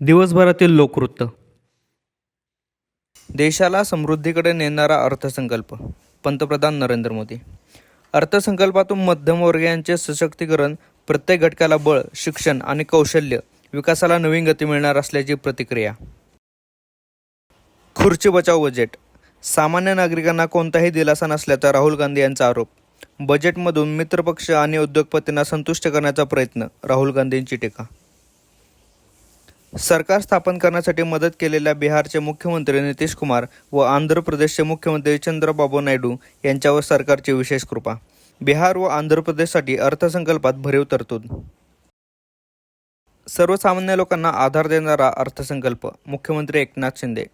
दिवसभरातील लोकवृत्त. देशाला समृद्धीकडे नेणारा अर्थसंकल्प पंतप्रधान नरेंद्र मोदी. अर्थसंकल्पातून मध्यमवर्गीयांचे सशक्तीकरण प्रत्येक घटकाला बळ शिक्षण आणि कौशल्य विकासाला नवीन गती मिळणार असल्याची प्रतिक्रिया. खुर्ची बचाव बजेट. सामान्य नागरिकांना कोणताही दिलासा नसल्याचा राहुल गांधी यांचा आरोप. बजेटमधून मित्रपक्ष आणि उद्योगपतींना संतुष्ट करण्याचा प्रयत्न राहुल गांधींची टीका. सरकार स्थापन करण्यासाठी मदत केलेल्या बिहारचे मुख्यमंत्री नितीश कुमार व आंध्र प्रदेशचे मुख्यमंत्री चंद्रबाबू नायडू यांच्यावर सरकारची विशेष कृपा. बिहार व आंध्र प्रदेशसाठी अर्थसंकल्पात भरीव तरतूद. सर्वसामान्य लोकांना आधार देणारा अर्थसंकल्प मुख्यमंत्री एकनाथ शिंदे.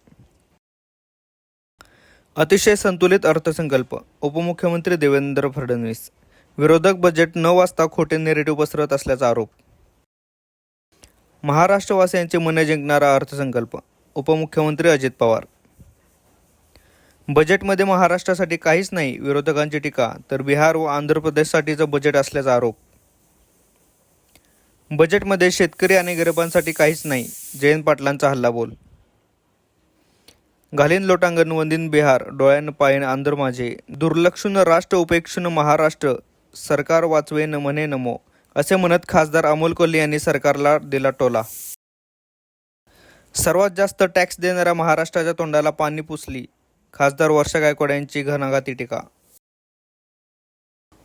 अतिशय संतुलित अर्थसंकल्प उपमुख्यमंत्री देवेंद्र फडणवीस. विरोधक बजेट न वाचता खोटे नेरेटिव्ह पसरत असल्याचा आरोप. महाराष्ट्रवासियांचे मने जिंकणारा अर्थसंकल्प उपमुख्यमंत्री अजित पवार. बजेटमध्ये महाराष्ट्रासाठी काहीच नाही विरोधकांची टीका तर बिहार व आंध्र प्रदेशसाठीचं बजेट असल्याचा आरोप. बजेटमध्ये शेतकरी आणि गरिबांसाठी काहीच नाही जयंत पाटलांचा हल्लाबोल. घालीन लोटांगण वंदीन बिहार डोळ्यानं पायन आंध्र माझे दुर्लक्षून राष्ट्र उपेक्षून महाराष्ट्र सरकार वाचवे न म्हणे नमो असे म्हणत खासदार अमोल कोल्हे यांनी सरकारला दिला टोला. सर्वात जास्त टॅक्स देणाऱ्या महाराष्ट्राच्या तोंडाला पाणी पुसली. खासदार वर्षा गायकवाड यांची घणाघाती टीका.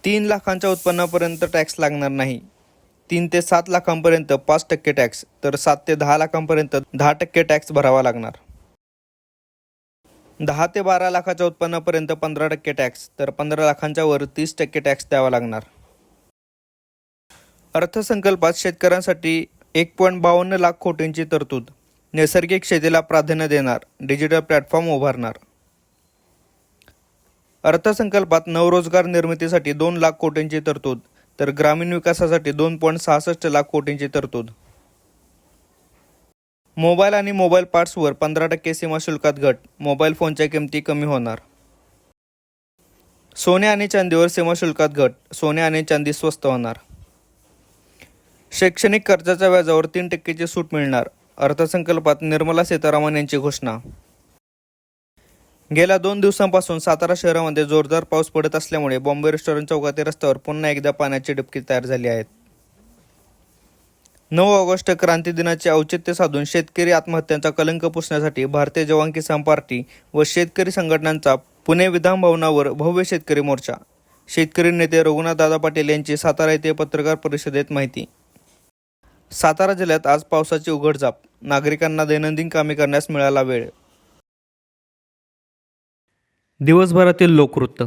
तीन लाखांच्या उत्पन्नापर्यंत टॅक्स लागणार नाही. तीन ते सात लाखांपर्यंत पाच टक्के टॅक्स तर सात ते दहा लाखांपर्यंत दहा टक्के टॅक्स भरावा लागणार. दहा ते बारा लाखाच्या उत्पन्नापर्यंत पंधरा टक्के टॅक्स तर पंधरा लाखांच्या वर तीस टक्के टॅक्स द्यावा लागणार. अर्थसंकल्पात शेतकऱ्यांसाठी एक पॉईंट बावन्न लाख कोटींची तरतूद. नैसर्गिक शेतीला प्राधान्य देणार डिजिटल प्लॅटफॉर्म उभारणार. अर्थसंकल्पात नवरोजगार निर्मितीसाठी दोन लाख कोटींची तरतूद तर ग्रामीण विकासासाठी दोन पॉईंट सहासष्ट लाख कोटींची तरतूद. मोबाईल आणि मोबाईल पार्ट्सवर पंधरा टक्के सीमा शुल्कात घट मोबाईल फोनच्या किमती कमी होणार. सोने आणि चांदीवर सीमा शुल्कात घट सोने आणि चांदी स्वस्त होणार. शैक्षणिक कर्जाच्या व्याजावर तीन टक्केची सूट मिळणार अर्थसंकल्पात निर्मला सीतारामन यांची घोषणा. गेल्या दोन दिवसांपासून सातारा शहरामध्ये जोरदार पाऊस पडत असल्यामुळे बॉम्बे रेस्टॉरंट चौकातील रस्त्यावर पुन्हा एकदा पाण्याची डबकी तयार झाली आहेत नऊ ऑगस्ट क्रांती दिनाचे औचित्य साधून शेतकरी आत्महत्यांचा कलंक पुसण्यासाठी भारतीय जवान किसान पार्टी व शेतकरी संघटनांचा पुणे विधान भवनावर भव्य शेतकरी मोर्चा. शेतकरी नेते रघुनाथ दादा पाटील यांची सातारा येथे पत्रकार परिषदेत माहिती. सातारा जिल्ह्यात आज पावसाची उघडझाप. नागरिकांना दैनंदिन कामे करण्यास मिळाला वेळ. दिवसभरातील लोकवृत्त.